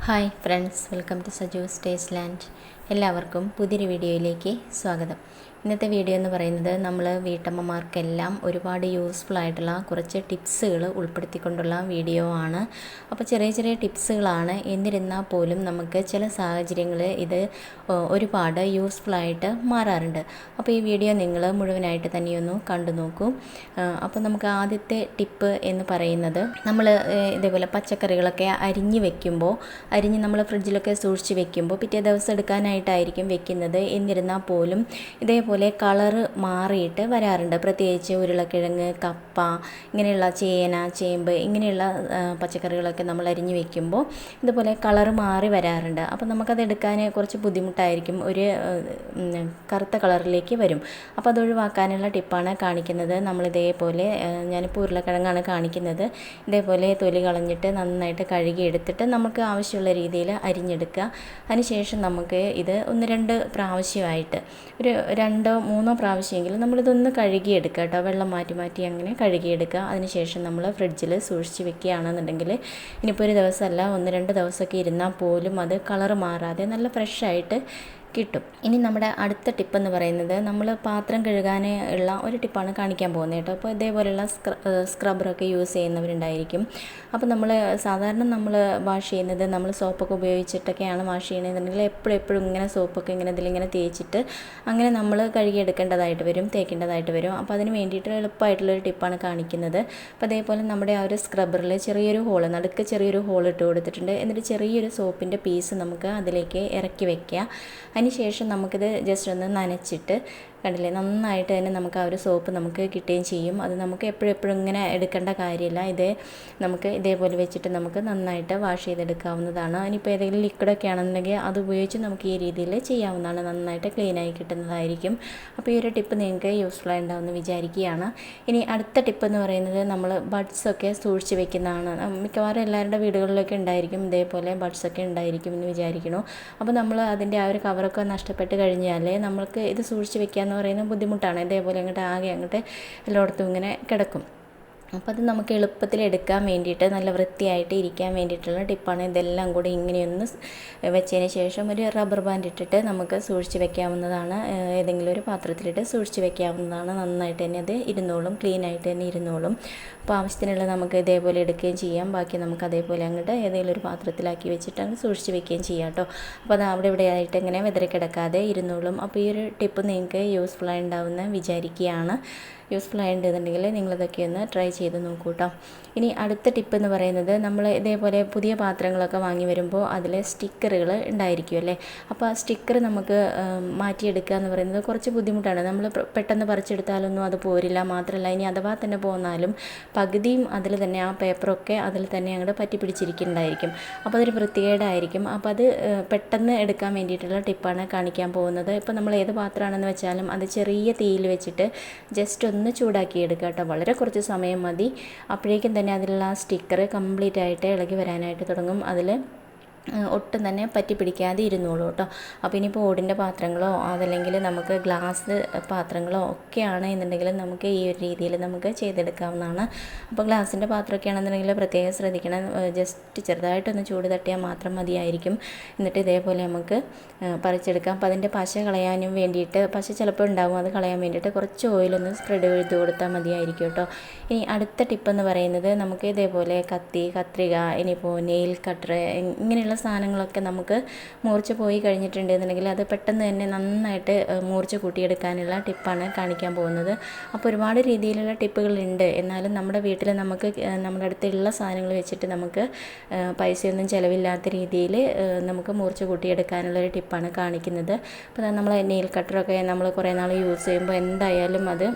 hi friends welcome to Saju's taste land എല്ലാവർക്കും പുതിയൊരു വീഡിയോയിലേക്ക് സ്വാഗതം. ഇന്നത്തെ വീഡിയോ എന്ന് പറയുന്നത് നമ്മൾ വീട്ടമ്മമാർക്കെല്ലാം ഒരുപാട് യൂസ്ഫുൾ ആയിട്ടുള്ള കുറച്ച് ടിപ്സുകൾ ഉൾപ്പെടുത്തിക്കൊണ്ടുള്ള വീഡിയോ ആണ്. അപ്പോൾ ചെറിയ ചെറിയ ടിപ്സുകളാണ്. എന്നിരുന്നാൽ പോലും നമുക്ക് ചില സാഹചര്യങ്ങളിൽ ഇത് ഒരുപാട് യൂസ്ഫുൾ ആയിട്ട് മാറാറുണ്ട്. അപ്പോൾ ഈ വീഡിയോ നിങ്ങൾ മുഴുവനായിട്ട് തന്നെയൊന്ന് കണ്ടു നോക്കൂ. അപ്പോൾ നമുക്ക് ആദ്യത്തെ ടിപ്പ് എന്ന് പറയുന്നത് നമ്മൾ ഇതേപോലെ പച്ചക്കറികളൊക്കെ അരിഞ്ഞ് വെക്കുമ്പോൾ അരിഞ്ഞ് നമ്മൾ ഫ്രിഡ്ജിലൊക്കെ സൂക്ഷിച്ച് വെക്കുമ്പോൾ പിറ്റേ ദിവസം എടുക്കാനായിട്ടായിരിക്കും വെക്കുന്നത്. എന്നിരുന്നാൽ പോലും ഇതേപോലെ കളറ് മാറിയിട്ട് വരാറുണ്ട്. പ്രത്യേകിച്ച് ഉരുളക്കിഴങ്ങ് കപ്പ ഇങ്ങനെയുള്ള ചേന ചേമ്പ് ഇങ്ങനെയുള്ള പച്ചക്കറികളൊക്കെ നമ്മൾ അരിഞ്ഞ് വെക്കുമ്പോൾ ഇതുപോലെ കളറ് മാറി വരാറുണ്ട്. അപ്പോൾ നമുക്കത് എടുക്കാൻ കുറച്ച് ബുദ്ധിമുട്ടായിരിക്കും. ഒരു കറുത്ത കളറിലേക്ക് വരും. അപ്പോൾ അത് ഒഴിവാക്കാനുള്ള ടിപ്പാണ് കാണിക്കുന്നത്. നമ്മളിതേപോലെ ഞാനിപ്പോൾ ഉരുളക്കിഴങ്ങാണ് കാണിക്കുന്നത്. ഇതേപോലെ തൊലി കളഞ്ഞിട്ട് നന്നായിട്ട് കഴുകി എടുത്തിട്ട് നമുക്ക് ആവശ്യമുള്ള രീതിയിൽ അരിഞ്ഞെടുക്കുക. അതിനുശേഷം നമുക്ക് ഇത് ഒന്ന് രണ്ട് പ്രാവശ്യമായിട്ട്. ഒരു രണ്ടോ മൂന്നോ പ്രാവശ്യമെങ്കിലും നമ്മളിതൊന്ന് കഴുകിയെടുക്കുക കേട്ടോ. വെള്ളം മാറ്റി മാറ്റി അങ്ങനെ കഴുകിയെടുക്കുക. അതിനുശേഷം നമ്മൾ ഫ്രിഡ്ജിൽ സൂക്ഷിച്ച് വെക്കുകയാണെന്നുണ്ടെങ്കിൽ ഇനിയിപ്പോൾ ഒരു ദിവസമല്ല ഒന്ന് രണ്ട് ദിവസമൊക്കെ ഇരുന്നാൽ പോലും അത് കളർ മാറാതെ നല്ല ഫ്രഷായിട്ട് കിട്ടും. ഇനി നമ്മുടെ അടുത്ത ടിപ്പ് എന്ന് പറയുന്നത് നമ്മൾ പാത്രം കഴുകാൻ ഉള്ള ഒരു ടിപ്പാണ് കാണിക്കാൻ പോകുന്നത് കേട്ടോ. അപ്പോൾ ഇതേപോലെയുള്ള സ്ക്രബറൊക്കെ യൂസ് ചെയ്യുന്നവരുണ്ടായിരിക്കും. അപ്പോൾ നമ്മൾ സാധാരണ നമ്മൾ വാഷ് ചെയ്യുന്നത് നമ്മൾ സോപ്പൊക്കെ ഉപയോഗിച്ചിട്ടൊക്കെയാണ് വാഷ് ചെയ്യണമെന്നുണ്ടെങ്കിൽ എപ്പോഴും എപ്പോഴും ഇങ്ങനെ സോപ്പൊക്കെ ഇങ്ങനെ ഇതിലിങ്ങനെ തേച്ചിട്ട് അങ്ങനെ നമ്മൾ കഴുകിയെടുക്കേണ്ടതായിട്ട് വരും തേക്കേണ്ടതായിട്ട് വരും. അപ്പോൾ അതിന് വേണ്ടിയിട്ട് എളുപ്പമായിട്ടുള്ളൊരു ടിപ്പാണ് കാണിക്കുന്നത്. അപ്പോൾ അതേപോലെ നമ്മുടെ ആ ഒരു സ്ക്രബറിൽ ചെറിയൊരു ഹോൾ നടുക്ക് ചെറിയൊരു ഹോൾ ഇട്ട് കൊടുത്തിട്ടുണ്ട്. എന്നിട്ട് ചെറിയൊരു സോപ്പിന്റെ പീസ് നമുക്ക് അതിലേക്ക് ഇറക്കി വെക്കുക. അതിനുശേഷം നമുക്കിത് ജസ്റ്റ് ഒന്ന് നനച്ചിട്ട് കണ്ടില്ലേ? നന്നായിട്ട് തന്നെ നമുക്ക് ആ ഒരു സോപ്പ് നമുക്ക് കിട്ടുകയും ചെയ്യും. അത് നമുക്ക് എപ്പോഴും എപ്പോഴും ഇങ്ങനെ എടുക്കേണ്ട കാര്യമില്ല. ഇതേ നമുക്ക് ഇതേപോലെ വെച്ചിട്ട് നമുക്ക് നന്നായിട്ട് വാഷ് ചെയ്തെടുക്കാവുന്നതാണ്. ഇനിയിപ്പോൾ ഏതെങ്കിലും ലിക്വിഡൊക്കെ ആണെന്നുണ്ടെങ്കിൽ അത് ഉപയോഗിച്ച് നമുക്ക് ഈ രീതിയിൽ ചെയ്യാവുന്നതാണ്. നന്നായിട്ട് ക്ലീനായി കിട്ടുന്നതായിരിക്കും. അപ്പോൾ ഈ ഒരു ടിപ്പ് നിങ്ങൾക്ക് യൂസ്ഫുൾ ആയിട്ടുണ്ടാവുമെന്ന് വിചാരിക്കുകയാണ്. ഇനി അടുത്ത ടിപ്പ് എന്ന് പറയുന്നത് നമ്മൾ ബഡ്സൊക്കെ സൂക്ഷിച്ച് വെക്കുന്നതാണ്. മിക്കവാറും എല്ലാവരുടെ വീടുകളിലൊക്കെ ഉണ്ടായിരിക്കും. ഇതേപോലെ ബഡ്സൊക്കെ ഉണ്ടായിരിക്കും എന്ന് വിചാരിക്കണോ അപ്പോൾ നമ്മൾ അതിന്റെ ആ ഒരു കവറൊക്കെ നഷ്ടപ്പെട്ട് കഴിഞ്ഞാൽ നമ്മൾക്ക് ഇത് സൂക്ഷിച്ച് വെക്കുക എന്ന് പറയുന്നത് ബുദ്ധിമുട്ടാണ്. ഇതേപോലെ അങ്ങോട്ട് ആകെ അങ്ങോട്ട് എല്ലായിടത്തും ഇങ്ങനെ കിടക്കും. അപ്പോൾ അത് നമുക്ക് എളുപ്പത്തിൽ എടുക്കാൻ വേണ്ടിയിട്ട് നല്ല വൃത്തിയായിട്ട് ഇരിക്കാൻ വേണ്ടിയിട്ടുള്ള ടിപ്പാണ് ഇതെല്ലാം കൂടി ഇങ്ങനെയൊന്ന് വെച്ചതിന് ശേഷം ഒരു റബ്ബർ ബാൻഡ് ഇട്ടിട്ട് നമുക്ക് സൂക്ഷിച്ച് വെക്കാവുന്നതാണ്. ഏതെങ്കിലും ഒരു പാത്രത്തിലിട്ട് സൂക്ഷിച്ച് വെക്കാവുന്നതാണ്. നന്നായിട്ട് തന്നെ അത് ഇരുന്നോളും ക്ലീൻ ആയിട്ട് തന്നെ ഇരുന്നോളും. അപ്പോൾ ആവശ്യത്തിനുള്ള നമുക്ക് ഇതേപോലെ എടുക്കുകയും ചെയ്യാം. ബാക്കി നമുക്ക് അതേപോലെ അങ്ങോട്ട് ഏതെങ്കിലും ഒരു പാത്രത്തിലാക്കി വെച്ചിട്ട് അങ്ങ് സൂക്ഷിച്ച് വെക്കുകയും ചെയ്യാം കേട്ടോ. അപ്പോൾ അത് അവിടെ ഇവിടെ ആയിട്ട് ഇങ്ങനെ വെതറി കിടക്കാതെ ഇരുന്നോളും. അപ്പോൾ ഈ ഒരു ടിപ്പ് നിങ്ങൾക്ക് യൂസ്ഫുൾ ആയി ഉണ്ടാവുമെന്ന് വിചാരിക്കുകയാണ്. യൂസ്ഫുൾ ആയിട്ടുണ്ടെന്നുണ്ടെങ്കിൽ നിങ്ങളിതൊക്കെ ഒന്ന് ട്രൈ ചെയ്ത് നോക്കൂ കേട്ടോ ഇനി അടുത്ത ടിപ്പ് എന്ന് പറയുന്നത് നമ്മൾ ഇതേപോലെ പുതിയ പാത്രങ്ങളൊക്കെ വാങ്ങി വരുമ്പോൾ അതിൽ സ്റ്റിക്കറുകൾ ഉണ്ടായിരിക്കും അല്ലേ? അപ്പോൾ ആ സ്റ്റിക്കർ നമുക്ക് മാറ്റിയെടുക്കുക എന്ന് പറയുന്നത് കുറച്ച് ബുദ്ധിമുട്ടാണ്. നമ്മൾ പെട്ടെന്ന് പറിച്ചെടുത്താലൊന്നും അത് പോരില്ല മാത്രമല്ല ഇനി അഥവാ തന്നെ പോന്നാലും പകുതിയും അതിൽ തന്നെ ആ പേപ്പറൊക്കെ അതിൽ തന്നെ അങ്ങോട്ട് പറ്റി പിടിച്ചിരിക്കുന്നുണ്ടായിരിക്കും. അപ്പോൾ അതൊരു വൃത്തികേടായിരിക്കും. അപ്പോൾ അത് പെട്ടെന്ന് എടുക്കാൻ വേണ്ടിയിട്ടുള്ള ടിപ്പാണ് കാണിക്കാൻ പോകുന്നത്. ഇപ്പോൾ നമ്മൾ ഏത് പാത്രമാണെന്ന് വെച്ചാലും അത് ചെറിയ തീയിൽ വെച്ചിട്ട് ജസ്റ്റ് ഒന്ന് ചൂടാക്കി എടുക്കുക കേട്ടോ. വളരെ കുറച്ച് സമയം മതി. അപ്പോഴേക്കും തന്നെ അതിലുള്ള സ്റ്റിക്കർ കംപ്ലീറ്റ് ആയിട്ട് ഇളകി വരാനായിട്ട് തുടങ്ങും. അതിൽ ഒട്ടും തന്നെ പറ്റി പിടിക്കാതെ ഇരുന്നോളൂ കേട്ടോ. അപ്പോൾ ഇനിയിപ്പോൾ ഓടിന്റെ പാത്രങ്ങളോ അതല്ലെങ്കിൽ നമുക്ക് ഗ്ലാസ് പാത്രങ്ങളോ ഒക്കെയാണ് എന്നുണ്ടെങ്കിൽ നമുക്ക് ഈ ഒരു രീതിയിൽ നമുക്ക് ചെയ്തെടുക്കാവുന്നതാണ്. അപ്പോൾ ഗ്ലാസിന്റെ പാത്രമൊക്കെ ആണെന്നുണ്ടെങ്കിൽ പ്രത്യേകം ശ്രദ്ധിക്കണം. ജസ്റ്റ് ചെറുതായിട്ടൊന്ന് ചൂട് തട്ടിയാൽ മാത്രം മതിയായിരിക്കും. എന്നിട്ട് ഇതേപോലെ നമുക്ക് പറിച്ചെടുക്കാം. അപ്പോൾ അതിന്റെ പശ കളയാനും വേണ്ടിയിട്ട് പശ ചിലപ്പോൾ ഉണ്ടാവും അത് കളയാൻ വേണ്ടിയിട്ട് കുറച്ച് ഓയിലൊന്ന് സ്പ്രെഡ് ചെയ്ത് കൊടുത്താൽ മതിയായിരിക്കും കേട്ടോ. ഇനി അടുത്ത ടിപ്പെന്ന് പറയുന്നത് നമുക്ക് ഇതേപോലെ കത്തി കത്രിക ഇനിയിപ്പോൾ നെയിൽ കട്ടർ ഇങ്ങനെയുള്ള ഇങ്ങനെയുള്ള സാധനങ്ങളൊക്കെ നമുക്ക് മൂർച്ച പോയി കഴിഞ്ഞിട്ടുണ്ടെന്നുണ്ടെങ്കിൽ അത് പെട്ടെന്ന് തന്നെ നന്നായിട്ട് മൂർച്ച കൂട്ടിയെടുക്കാനുള്ള ടിപ്പാണ് കാണിക്കാൻ പോകുന്നത്. അപ്പോൾ ഒരുപാട് രീതിയിലുള്ള ടിപ്പുകളുണ്ട്. എന്നാലും നമ്മുടെ വീട്ടിൽ നമുക്ക് നമ്മുടെ അടുത്തുള്ള സാധനങ്ങൾ വെച്ചിട്ട് നമുക്ക് പൈസയൊന്നും ചിലവില്ലാത്ത രീതിയിൽ നമുക്ക് മൂർച്ച കൂട്ടിയെടുക്കാനുള്ള ഒരു ടിപ്പാണ് കാണിക്കുന്നത്. അപ്പോൾ നമ്മൾ നെയിൽ കട്ടറൊക്കെ നമ്മൾ കുറേ നാൾ യൂസ് ചെയ്യുമ്പോൾ എന്തായാലും അത്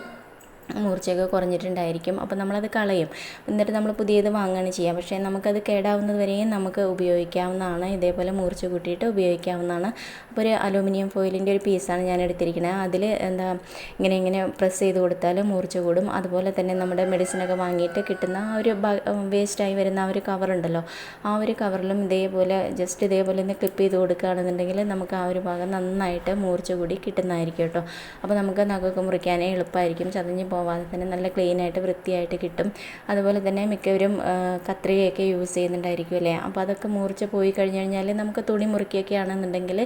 മൂർച്ചയൊക്കെ കുറഞ്ഞിട്ടുണ്ടായിരിക്കും. അപ്പോൾ നമ്മളത് കളയും. എന്നിട്ട് നമ്മൾ പുതിയത് വാങ്ങുകയാണ് ചെയ്യുക. പക്ഷേ നമുക്കത് കേടാവുന്നത് വരെയും നമുക്ക് ഉപയോഗിക്കാവുന്നതാണ്. ഇതേപോലെ മൂർച്ച കൂട്ടിയിട്ട് ഉപയോഗിക്കാവുന്നതാണ്. അപ്പോൾ ഒരു അലൂമിനിയം ഫോയിലിന്റെ ഒരു പീസാണ് ഞാൻ എടുത്തിരിക്കുന്നത്. അതിൽ എന്താ ഇങ്ങനെ ഇങ്ങനെ പ്രസ് ചെയ്ത് കൊടുത്താൽ മൂർച്ച കൂടും. അതുപോലെ തന്നെ നമ്മുടെ മെഡിസിനൊക്കെ വാങ്ങിയിട്ട് കിട്ടുന്ന ആ ഒരു വേസ്റ്റായി വരുന്ന ആ ഒരു കവറുണ്ടല്ലോ ആ ഒരു കവറിലും ഇതേപോലെ ജസ്റ്റ് ഇതേപോലെ ഒന്ന് ക്ലിപ്പ് ചെയ്ത് കൊടുക്കുകയാണെന്നുണ്ടെങ്കിൽ നമുക്ക് ആ ഒരു ഭാഗം നന്നായിട്ട് മൂർച്ച കൂടി കിട്ടുന്നതായിരിക്കും കേട്ടോ. അപ്പോൾ നമുക്ക് നഖമൊക്കെ മുറിക്കാനേ എളുപ്പമായിരിക്കും. ചതഞ്ഞ് പോവാതെ തന്നെ നല്ല ക്ലീനായിട്ട് വൃത്തിയായിട്ട് കിട്ടും. അതുപോലെ തന്നെ മിക്കവരും കത്രികയൊക്കെ യൂസ് ചെയ്യുന്നുണ്ടായിരിക്കും അല്ലേ? അപ്പോൾ അതൊക്കെ മുറിച്ച് പോയി കഴിഞ്ഞ് കഴിഞ്ഞാൽ നമുക്ക് തുണി മുറിക്കുകയൊക്കെ ആണെന്നുണ്ടെങ്കിൽ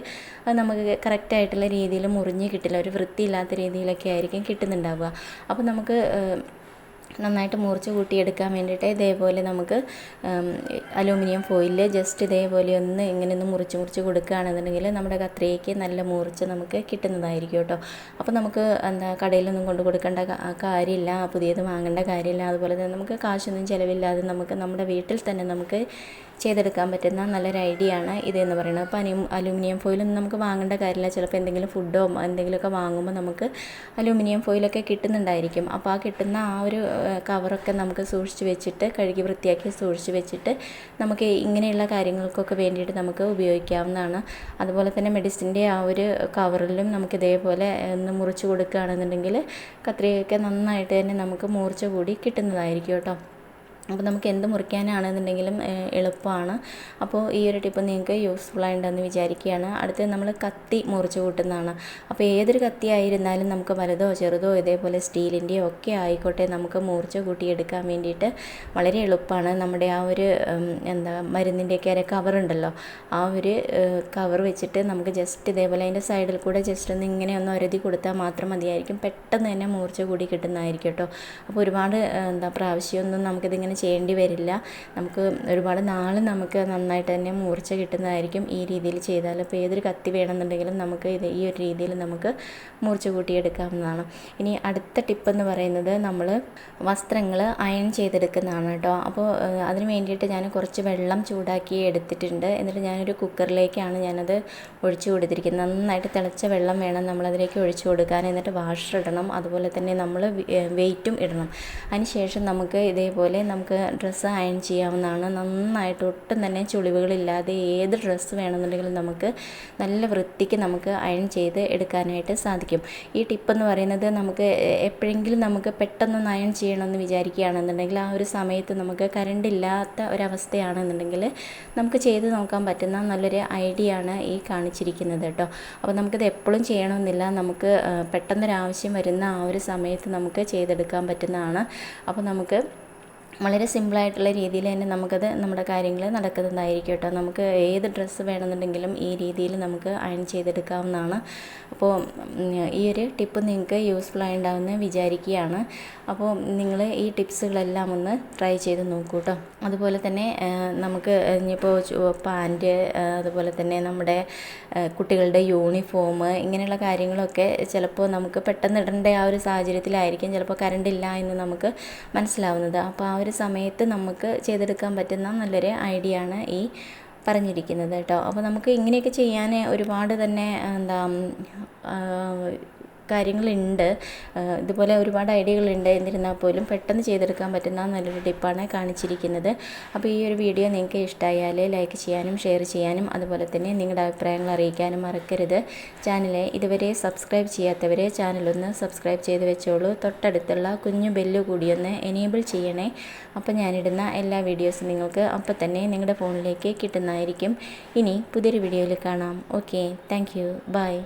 അത് നമുക്ക് കറക്റ്റായിട്ടുള്ള രീതിയിൽ മുറിഞ്ഞ് കിട്ടില്ല. ഒരു വൃത്തിയില്ലാത്ത രീതിയിലൊക്കെ ആയിരിക്കും കിട്ടുന്നുണ്ടാവുക. അപ്പോൾ നമുക്ക് നന്നായിട്ട് മുറിച്ച് കൂട്ടിയെടുക്കാൻ വേണ്ടിയിട്ട് ഇതേപോലെ നമുക്ക് അലൂമിനിയം ഫോയിലിൽ ജസ്റ്റ് ഇതേപോലെ ഒന്ന് ഇങ്ങനെ ഒന്ന് മുറിച്ച് മുറിച്ച് കൊടുക്കുകയാണെന്നുണ്ടെങ്കിൽ നമ്മുടെ കത്രികയ്ക്ക് നല്ല മുറിച്ച് നമുക്ക് കിട്ടുന്നതായിരിക്കും കേട്ടോ. അപ്പോൾ നമുക്ക് എന്താ കടയിലൊന്നും കൊണ്ട് കൊടുക്കേണ്ട കാര്യമില്ല പുതിയത് വാങ്ങേണ്ട കാര്യമില്ല. അതുപോലെ തന്നെ നമുക്ക് കാശൊന്നും ചിലവില്ലാതെ നമുക്ക് നമ്മുടെ വീട്ടിൽ തന്നെ നമുക്ക് ചെയ്തെടുക്കാൻ പറ്റുന്ന നല്ലൊരു ഐഡിയ ആണ് ഇതെന്ന് പറയുന്നത്. അപ്പോൾ അലൂ അലൂമിനിയം ഫോയിലൊന്നും നമുക്ക് വാങ്ങേണ്ട കാര്യമില്ല. ചിലപ്പോൾ എന്തെങ്കിലും ഫുഡോ എന്തെങ്കിലുമൊക്കെ വാങ്ങുമ്പോൾ നമുക്ക് അലൂമിനിയം ഫോയിലൊക്കെ കിട്ടുന്നുണ്ടായിരിക്കും. അപ്പോൾ ആ കിട്ടുന്ന ആ ഒരു കവറൊക്കെ നമുക്ക് സൂക്ഷിച്ച് വെച്ചിട്ട് കഴുകി വൃത്തിയാക്കി സൂക്ഷിച്ച് വെച്ചിട്ട് നമുക്ക് ഇങ്ങനെയുള്ള കാര്യങ്ങൾക്കൊക്കെ വേണ്ടിയിട്ട് നമുക്ക് ഉപയോഗിക്കാവുന്നതാണ്. അതുപോലെ തന്നെ മെഡിസിന്റെ ആ ഒരു കവറിലും നമുക്ക് ഇതേപോലെ ഒന്ന് മുറിച്ച് കൊടുക്കുകയാണെന്നുണ്ടെങ്കിൽ കത്രികയൊക്കെ നന്നായിട്ട് തന്നെ നമുക്ക് മൂർച്ച കൂടി കിട്ടുന്നതായിരിക്കും കേട്ടോ. അപ്പോൾ നമുക്ക് എന്ത് മുറിക്കാനാണെന്നുണ്ടെങ്കിലും എളുപ്പമാണ്. അപ്പോൾ ഈ ഒരു ടിപ്പ് നിങ്ങൾക്ക് യൂസ്ഫുൾ ആയിട്ടുണ്ടെന്ന് വിചാരിക്കുകയാണ്. അടുത്തത് നമ്മൾ കത്തി മുറിച്ച് കൂട്ടുന്നതാണ്. അപ്പോൾ ഏതൊരു കത്തി ആയിരുന്നാലും നമുക്ക് വലുതോ ചെറുതോ ഇതേപോലെ സ്റ്റീലിന്റെയോ ഒക്കെ ആയിക്കോട്ടെ നമുക്ക് മുറിച്ച് കൂട്ടിയെടുക്കാൻ വേണ്ടിയിട്ട് വളരെ എളുപ്പമാണ്. നമ്മുടെ ആ ഒരു എന്താ മരുന്നിന്റെയൊക്കെ ഒരു കവർ ഉണ്ടല്ലോ ആ ഒരു കവർ വെച്ചിട്ട് നമുക്ക് ജസ്റ്റ് ഇതേപോലെ അതിന്റെ സൈഡിൽ കൂടെ ജസ്റ്റ് ഒന്ന് ഇങ്ങനെ ഒന്ന് ഒരതി കൊടുത്താൽ മാത്രം മതിയായിരിക്കും. പെട്ടെന്ന് തന്നെ മൂർച്ച കൂടി കിട്ടുന്നതായിരിക്കും കേട്ടോ. അപ്പോൾ ഒരുപാട് എന്താ പ്രാവശ്യമൊന്നും നമുക്കിതിങ്ങനെ ചെയ്യേണ്ടി വരില്ല. നമുക്ക് ഒരുപാട് നാൾ നമുക്ക് നന്നായിട്ട് തന്നെ മൂർച്ച കിട്ടുന്നതായിരിക്കും ഈ രീതിയിൽ ചെയ്താൽ. അപ്പോൾ ഏതൊരു കത്തി വേണമെന്നുണ്ടെങ്കിലും നമുക്ക് ഇത് ഈ ഒരു രീതിയിൽ നമുക്ക് മൂർച്ച കൂട്ടിയെടുക്കാവുന്നതാണ്. ഇനി അടുത്ത ടിപ്പ് എന്ന് പറയുന്നത് നമ്മൾ വസ്ത്രങ്ങൾ അയൺ ചെയ്തെടുക്കുന്നതാണ് കേട്ടോ. അപ്പോൾ അതിന് വേണ്ടിയിട്ട് ഞാൻ കുറച്ച് വെള്ളം ചൂടാക്കി എടുത്തിട്ടുണ്ട്. എന്നിട്ട് ഞാനൊരു കുക്കറിലേക്കാണ് ഞാനത് ഒഴിച്ചു കൊടുത്തിരിക്കുന്നത്. നന്നായിട്ട് തിളച്ച വെള്ളം വേണം നമ്മളതിലേക്ക് ഒഴിച്ചു കൊടുക്കാൻ. എന്നിട്ട് വാഷർ ഇടണം. അതുപോലെ തന്നെ നമ്മൾ വെയിറ്റും ഇടണം. അതിന് ശേഷം നമുക്ക് ഇതേപോലെ നമുക്ക് ഡ്രസ്സ് അയൺ ചെയ്യാവുന്നതാണ്. നന്നായിട്ട് ഒട്ടും തന്നെ ചുളിവുകളില്ലാതെ ഏത് ഡ്രസ്സ് വേണമെന്നുണ്ടെങ്കിലും നമുക്ക് നല്ല വൃത്തിക്ക് നമുക്ക് അയൺ ചെയ്ത് എടുക്കാനായിട്ട് സാധിക്കും. ഈ ടിപ്പെന്ന് പറയുന്നത് നമുക്ക് എപ്പോഴെങ്കിലും നമുക്ക് പെട്ടെന്നൊന്ന് അയൺ ചെയ്യണമെന്ന് വിചാരിക്കുകയാണെന്നുണ്ടെങ്കിൽ ആ ഒരു സമയത്ത് നമുക്ക് കറണ്ട് ഇല്ലാത്ത ഒരവസ്ഥയാണെന്നുണ്ടെങ്കിൽ നമുക്ക് ചെയ്ത് നോക്കാൻ പറ്റുന്ന നല്ലൊരു ഐഡിയ ആണ് ഈ കാണിച്ചിരിക്കുന്നത് കേട്ടോ. അപ്പോൾ നമുക്കിത് എപ്പോഴും ചെയ്യണമെന്നില്ല. നമുക്ക് പെട്ടെന്നൊരാവശ്യം വരുന്ന ആ ഒരു സമയത്ത് നമുക്ക് ചെയ്തെടുക്കാൻ പറ്റുന്നതാണ്. അപ്പോൾ നമുക്ക് വളരെ സിമ്പിളായിട്ടുള്ള രീതിയിൽ തന്നെ നമുക്കത് നമ്മുടെ കാര്യങ്ങൾ നടക്കുന്നതായിരിക്കും കേട്ടോ. നമുക്ക് ഏത് ഡ്രസ്സ് വേണമെന്നുണ്ടെങ്കിലും ഈ രീതിയിൽ നമുക്ക് അയൺ ചെയ്തെടുക്കാവുന്നതാണ്. അപ്പോൾ ഈ ഒരു ടിപ്പ് നിങ്ങൾക്ക് യൂസ്ഫുൾ ആയിട്ടുണ്ടാവുമെന്ന് വിചാരിക്കുകയാണ്. അപ്പോൾ നിങ്ങൾ ഈ ടിപ്സുകളെല്ലാം ഒന്ന് ട്രൈ ചെയ്ത് നോക്കൂ കേട്ടോ. അതുപോലെ തന്നെ നമുക്ക് ഇനിയിപ്പോൾ പാന്റ് അതുപോലെ തന്നെ നമ്മുടെ കുട്ടികളുടെ യൂണിഫോം ഇങ്ങനെയുള്ള കാര്യങ്ങളൊക്കെ ചിലപ്പോൾ നമുക്ക് പെട്ടെന്ന് ഇടേണ്ട ആ ഒരു സാഹചര്യത്തിലായിരിക്കും. ചിലപ്പോൾ കറണ്ട് ഇല്ല എന്ന് നമുക്ക് മനസ്സിലാവുന്നത്. അപ്പോൾ ആ ഒരു സമയത്ത് നമുക്ക് ചെയ്തെടുക്കാൻ പറ്റുന്ന നല്ലൊരു ഐഡിയ ആണ് ഈ പറഞ്ഞിരിക്കുന്നത് കേട്ടോ. അപ്പോൾ നമുക്ക് ഇങ്ങനെയൊക്കെ ചെയ്യാൻ ഒരുപാട് തന്നെ എന്താ കാര്യങ്ങളുണ്ട്. ഇതുപോലെ ഒരുപാട് ഐഡിയകളുണ്ട്. എന്നിരുന്നാൽ പോലും പെട്ടെന്ന് ചെയ്തെടുക്കാൻ പറ്റുന്ന നല്ലൊരു ടിപ്പാണ് കാണിച്ചിരിക്കുന്നത്. അപ്പോൾ ഈ ഒരു വീഡിയോ നിങ്ങൾക്ക് ഇഷ്ടമായാൽ ലൈക്ക് ചെയ്യാനും ഷെയർ ചെയ്യാനും അതുപോലെ തന്നെ നിങ്ങളുടെ അഭിപ്രായങ്ങൾ അറിയിക്കാനും മറക്കരുത്. ചാനലെ ഇതുവരെ സബ്സ്ക്രൈബ് ചെയ്യാത്തവരെ ചാനലൊന്ന് സബ്സ്ക്രൈബ് ചെയ്ത് വെച്ചോളൂ. തൊട്ടടുത്തുള്ള കുഞ്ഞു ബെല്ല് കൂടിയൊന്ന് എനേബിൾ ചെയ്യണേ. അപ്പോൾ ഞാനിടുന്ന എല്ലാ വീഡിയോസും നിങ്ങൾക്ക് അപ്പോൾ തന്നെ നിങ്ങളുടെ ഫോണിലേക്ക് കിട്ടുന്നതായിരിക്കും. ഇനി പുതിയൊരു വീഡിയോയിൽ കാണാം. Okay thank you. ബൈ.